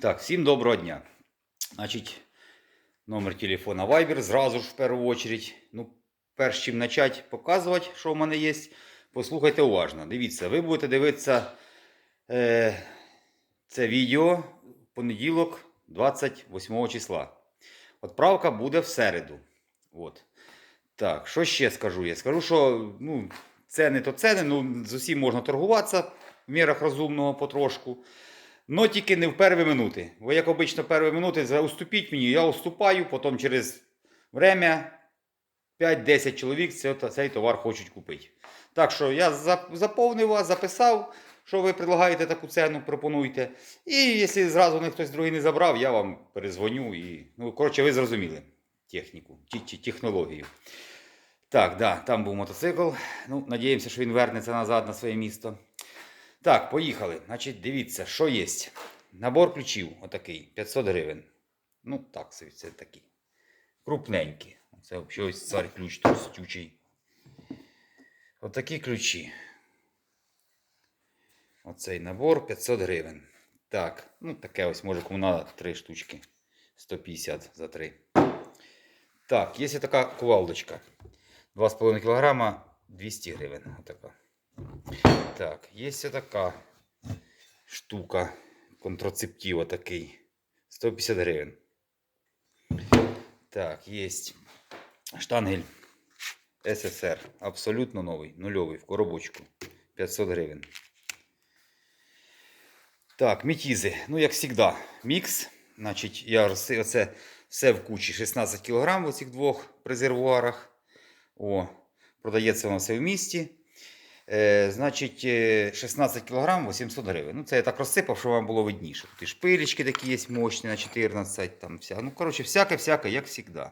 Так, всім доброго дня. Значить, номер телефона Viber зразу ж в першу очередь. Ну, перш чим почати показувати, що в мене є, послухайте уважно. Дивіться, ви будете дивитися е, це відео в понеділок, 28 числа. Отправка буде в середу. От. Так, що ще скажу? Я скажу, що ну, ціни то ціни, ну, з усім можна торгуватися в мірах розумного потрошку. Но тільки не в перші минути. Бо як обично перші минути, уступіть мені, я уступаю, потім через время 5-10 чоловік цей, товар хочуть купити. Так що я заповнив вас, записав, що ви предлагаєте таку ціну, пропонуйте. І якщо зразу не хтось другий не забрав, я вам перезвоню і. Ну, коротше, ви зрозуміли техніку, технологію. Так, да, там був мотоцикл. Ну, надіємося, що він вернеться назад на своє місто. Так, поїхали. Значить, дивіться, що є. Набор ключів отакий, 500 гривень. Ну, так, це, такий. Крупненький. Це взагалі ось цар ключ товстючий. Отакі ключі. Оцей набор 500 гривень. Так, ну таке ось може кому надо 3 штучки. 150 за 3. Так, є така кувалдочка. 2,5 кг 200 гривень. Отака. Так, є така штука. Контрацептива такий. 150 гривень. Так, є штангель СССР. Абсолютно новий, нульовий в коробочку. 500 гривень. Так, мітізи. Ну, як завжди, мікс. Значить, я оце все в кучі 16 кг в оцих двох презервуарах. О, продається воно все в місті. Е, значить, е, 16 кг 800 гривень. Ну, це я так розсипав, щоб вам було видніше. Тут і шпилечки такі є мощні на 14. Там вся. Ну, коротше, всяке-всяке, як завжди.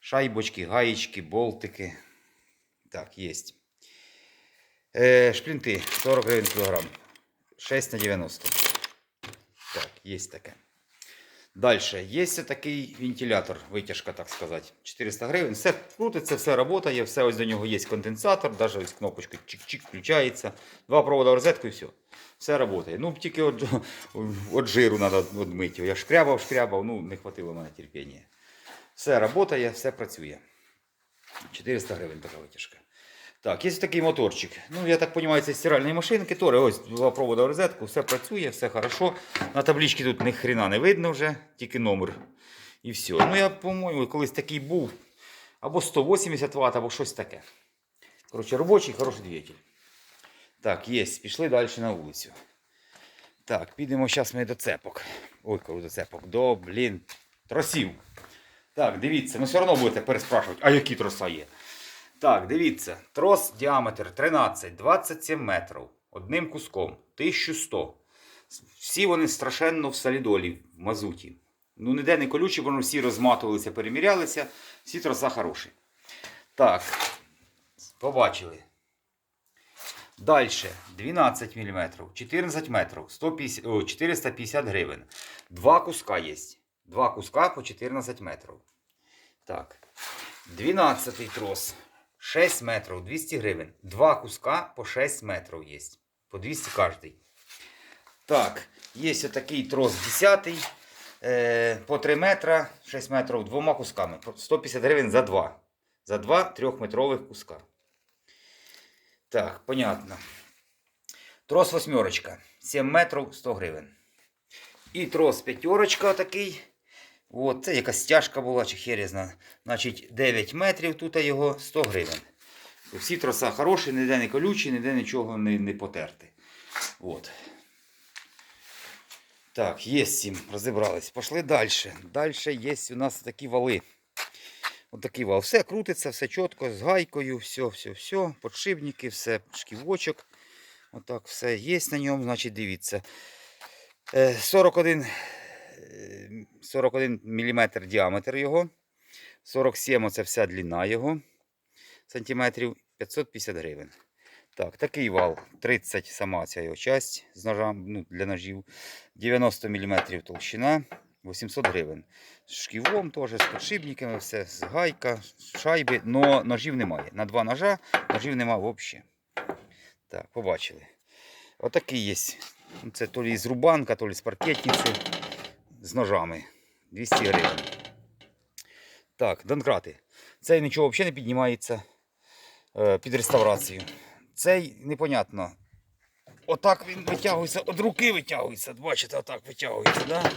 Шайбочки, гаєчки, болтики. Так, є. Е, шплінти 40 гривень кілограм. 6 на 90. Так, є таке. Далі, є такий вентилятор, витяжка, так сказати. 400 гривень. Все крутиться, все працює, все ось до нього є конденсатор, навіть ось кнопочка чик-чик включається. Два провода розетку і все. Все працює. Ну, тільки от, от жиру треба відмити. Я шкрябав, шкрябав, ну не хватило мене терпіння. Все працює, все працює. 400 гривень така витяжка. Так, є такий моторчик. Ну, я так розумію, це стиральні машинки. Тори, ось два провода в розетку, все працює, все хорошо. На табличці тут ні хрена не видно вже, тільки номер. І все. Ну, я, по-моєму, колись такий був. Або 180 Вт, або щось таке. Коротше, робочий, хороший двигатель. Так, є, пішли далі на вулицю. Так, підемо зараз ми до цепок. Ой, кажу до цепок. До, блін, тросів. Так, дивіться, ну все одно будете переспрашувати, а які троса є. Так, дивіться, трос діаметр 13-27 метрів. Одним куском. 1100. Всі вони страшенно в солідолі, в мазуті. Ну, ніде не колючі, бо всі розматувалися, перемірялися. Всі троса хороші. Так, побачили. Далі 12 мм, 14 метрів, 150, о, 450 гривень. Два куска є. Два куска по 14 метрів. Так. 12 трос. 6 метрів, 200 гривень. Два куска по 6 метрів є. По 200 кожний. Так, є такий трос 10 е, по 3 метра, 6 метрів двома кусками. 150 гривень за два. За два трьохметрових куска. Так, понятно. Трос восьмерочка. 7 метрів 100 гривень. І трос п'ятерочка такий. От, це якась стяжка була, чи хер я знаю. Значить, 9 метрів тут його 100 гривень. Всі троса хороші, ніде не колючі, ніде нічого не, не потерти. От. Так, є з цим, розібрались. Пішли далі. Далі є у нас такі вали. Ось такий вал. Все крутиться, все чітко, з гайкою, все, все, все. Подшипники, все, шківочок. Отак все є на ньому, значить, дивіться. Е, 41 е, 41 мм діаметр його. 47 оце вся длина його. Сантиметрів 550 гривень. Так, такий вал 30 сама ця його часть з ножам, ну, для ножів. 90 мм толщина. 800 гривень. З шківом теж, з подшипниками, все, з гайка, шайби, але ножів немає. На два ножа ножів немає взагалі. Так, побачили. Отакий є Це то лі з рубанка, то лі з паркетниці з ножами. 200 гривень. Так, донкрати. Цей нічого взагалі не піднімається е, під реставрацію. Цей непонятно. Отак він витягується, від руки витягується. Бачите, отак витягується, да?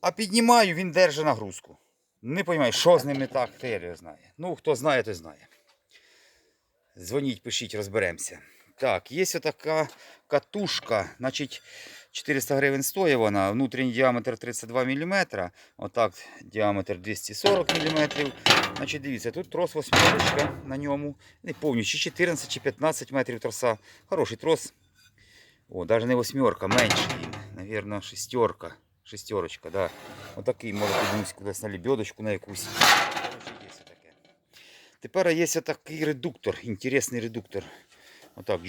А піднімаю, він держить нагрузку. Не розумію, що з ним не так, хто знає. Ну, хто знає, той знає. Дзвоніть, пишіть, розберемося. Так, є така катушка, значить 400 гривень стоїть вона, внутрішній діаметр 32 мм, отак діаметр 240 мм. Значить, дивіться, тут трос восьмерочка на ньому. Не пам'ятаю, чи 14 чи 15 метрів троса. Хороший трос. О, навіть не восьмерка, менший він. Навірно, шестерка. Шестерочка, да. Отакий може піднімусь кудись на лебедочку на якусь. Коротше, є таке. Тепер є такий редуктор, інтересний редуктор. Отак.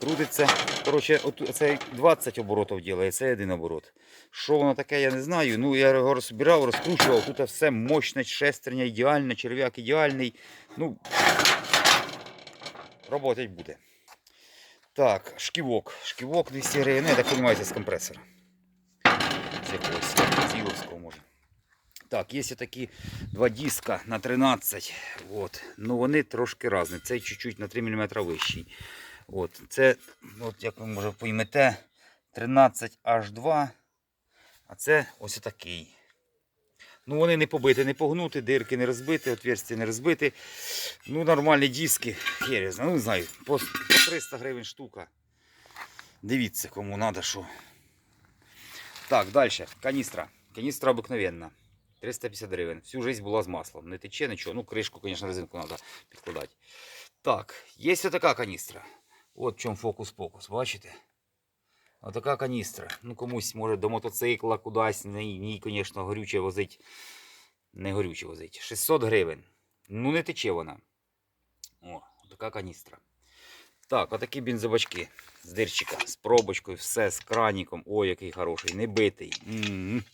Крутиться. Коротше, це 20 оборотів робить, це один оборот. Що воно таке, я не знаю. Ну, я його розбирав, розкручував. Тут все мощне, шестерня ідеальна, черв'як ідеальний. Ну, роботать буде. Так, шківок. Шківок 200 гривень. Ну, я так розумію, з компресора. З якогось зіловського може. Так, є такі два диска на 13. От. Ну вони трошки різні. Цей чуть-чуть на 3 мм вищий. От. Це, от, як ви може поймете, 13H2. А це ось такий. Ну вони не побиті, не погнуті, дирки не розбиті, отверстия не розбиті. Ну нормальні диски. Хер я знаю, ну знаю, по 300 гривень штука. Дивіться, кому треба що. Так, далі. Каністра. Каністра обикновенна. 350 гривень. Всю жизнь була з маслом. Не тече нічого. Ну, кришку, звісно, резинку треба підкладати. Так, є ось така каністра. От в чому фокус-покус, бачите? Отака каністра. Ну, комусь може до мотоцикла кудись. Ні, звісно, горюче возить. Не горюче возить. 600 гривень. Ну, не тече вона. О, така каністра. Так, отакі бензобачки з дирчика, з пробочкою, все, з краніком. Ой, який хороший, не битий. М-м-м.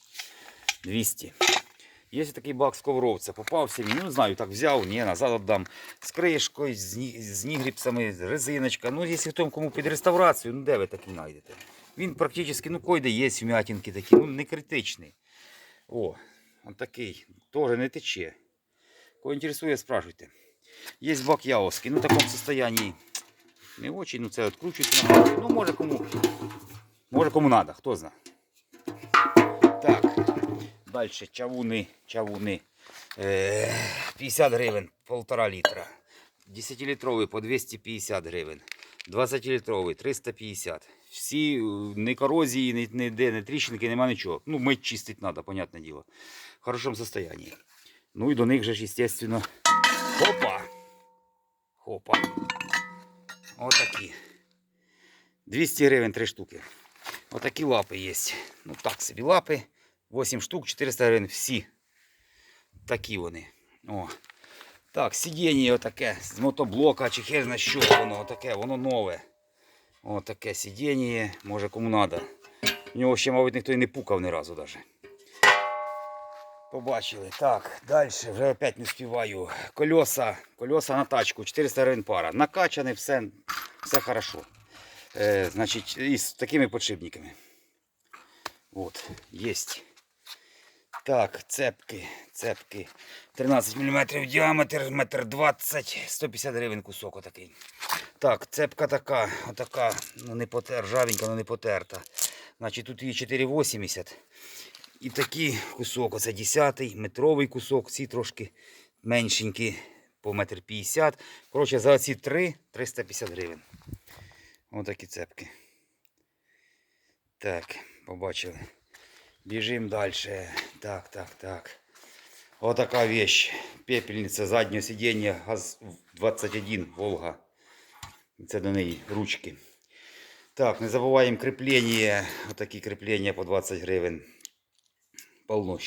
200. Є такий бак з ковровця. Попався мені, ну не знаю, так взяв, ні, назад віддам. З кришкою, з, ні- з нігріпсами, резиночка. Ну, якщо хто кому під реставрацію, ну де ви такий знайдете? Він практично, ну койде є вмятинки такі, ну не критичний. О, он такий, теж не тече. Кого інтересує, спрашивайте. Є бак Яовський, ну в такому состоянии не очень, ну це відкручується. Ну, може кому. Може кому треба, хто знає. Далі чавуни, чавуни. Е, 50 гривень, полтора літра. 10-літровий по 250 гривень. 20-літровий 350. Всі е, не корозії, ні, ніде, не тріщинки, нема нічого. Ну, мить чистить треба, понятне діло. В хорошому состоянии. Ну і до них же ж, естественно. Хопа! Хопа. Отакі. 200 гривень 3 штуки. Отакі лапи є. Ну так собі лапи. 8 штук, 400 гривень всі. Такі вони. О. Так, сидіння отаке з мотоблока, чи хер на що воно отаке, воно нове. Отаке сидіння, може кому треба. В нього ще, мабуть, ніхто і не пукав ні разу навіть. Побачили. Так, далі вже опять не співаю. Колеса, колеса на тачку, 400 гривень пара. Накачане, все, все хорошо. Е, значить, із такими подшипниками. От, єсть. Так, цепки, цепки. 13 мм діаметр, метр 20, 150 гривень кусок отакий. Так, цепка така, отака, ну не потер, ржавенька, але не потерта. Значить, тут її 4,80. І такий кусок, оце 10 метровий кусок, ці трошки меншенькі, по метр 50. Коротше, за ці три 350 гривень. Отакі цепки. Так, побачили. Біжимо далі. Так, так, так. Отака вещь. Пепельниця заднього сидіння ГАЗ-21 Волга. Це до неї ручки. Так, не забуваємо кріплення. Отакі кріплення по 20 гривень. Полно.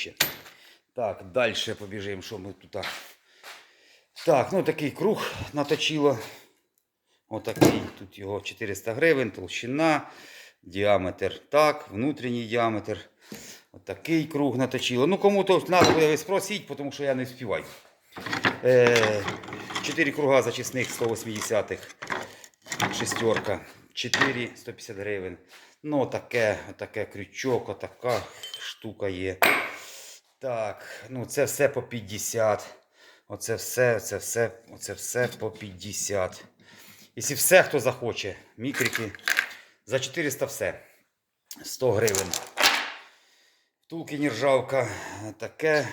Так, далі побіжимо, що ми тут. Так, ну такий круг наточило. Отакий, тут його 400 гривень, толщина, діаметр так, внутрішній діаметр. Отакий круг наточило. Ну кому-то треба буде спросити, тому що я не співаю. Е, 4 круга зачисних 180-х. Шестерка. 4 150 гривень. Ну, таке, таке крючок, отака штука є. Так, ну це все по 50. Оце все, це все, оце все по 50. Якщо все, хто захоче, мікрики, за 400 все. 100 гривень. Втулки нержавка, таке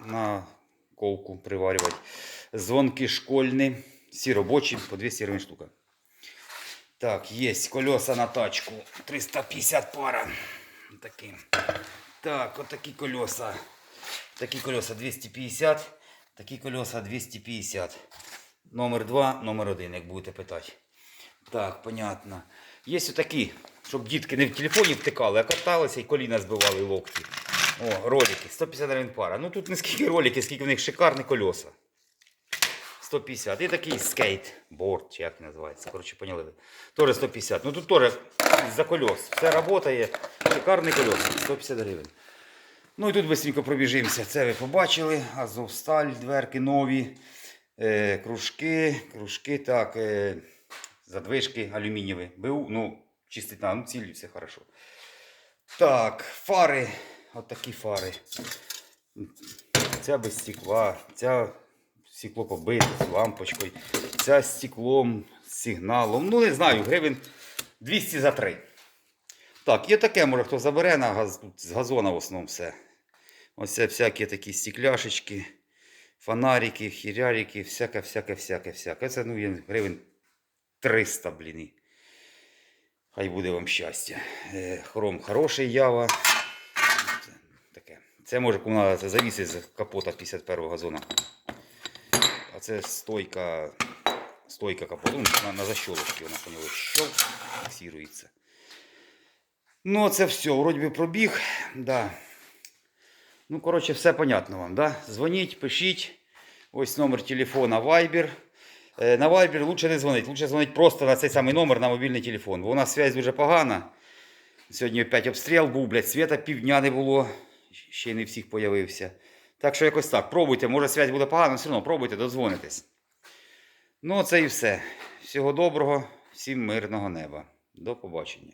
на ковку приварювати. Дзвонки школьні, всі робочі, по 200 гривень штука. Так, є колеса на тачку. 350 пара. Такі. Так, отакі колеса. Такі колеса 250, такі колеса 250. Номер 2, номер 1, як будете питати. Так, понятно. Є отакі, щоб дітки не в телефоні втикали, а каталися і коліна збивали локті. О, ролики, 150 гривень пара. Ну тут не скільки ролики, скільки в них шикарні колеса. 150. І такий скейтборд, чи як називається. Коротше, поняли ви. Теж 150. Ну тут теж за колес. Все працює. Шикарний колес. 150 гривень. Ну і тут швидко пробіжимося. Це ви побачили. Азовсталь, дверки нові. Е, кружки, кружки, так. Е, задвижки алюмінієві. БУ, ну, чистота, ну цілі, все хорошо. Так, фари. От фари. Ця без стекла, ця стекло побите з лампочкою, ця стеклом, сигналом. Ну, не знаю, гривень 200 за 3. Так, є таке, може хто забере на газ, з газона в основному все. Ось всякі такі стекляшечки, фонарики, хірярики, всяке, всяке, всяке, всяке. Це ну, гривень 300, блін. Хай буде вам щастя. Е, Хром хороший ява. Це може кому це завіси з капота 51-го газона. А це стойка, стойка капоту, ну, на, на защолочці вона по нього фіксується. Ну, це все, вроді би пробіг. Да. Ну, коротше, все понятно вам, да? Дзвоніть, пишіть. Ось номер телефона Viber. Е, На Viber лучше не дзвонити. Лучше дзвонити просто на цей самий номер на мобільний телефон. Бо у нас зв'язь дуже погана. Сьогодні опять обстріл був, блядь, світа півдня не було. Ще не всіх появився. Так що якось так. Пробуйте, може связь буде погана, все одно пробуйте, дозвонитесь. Ну, це і все. Всього доброго, всім мирного неба. До побачення.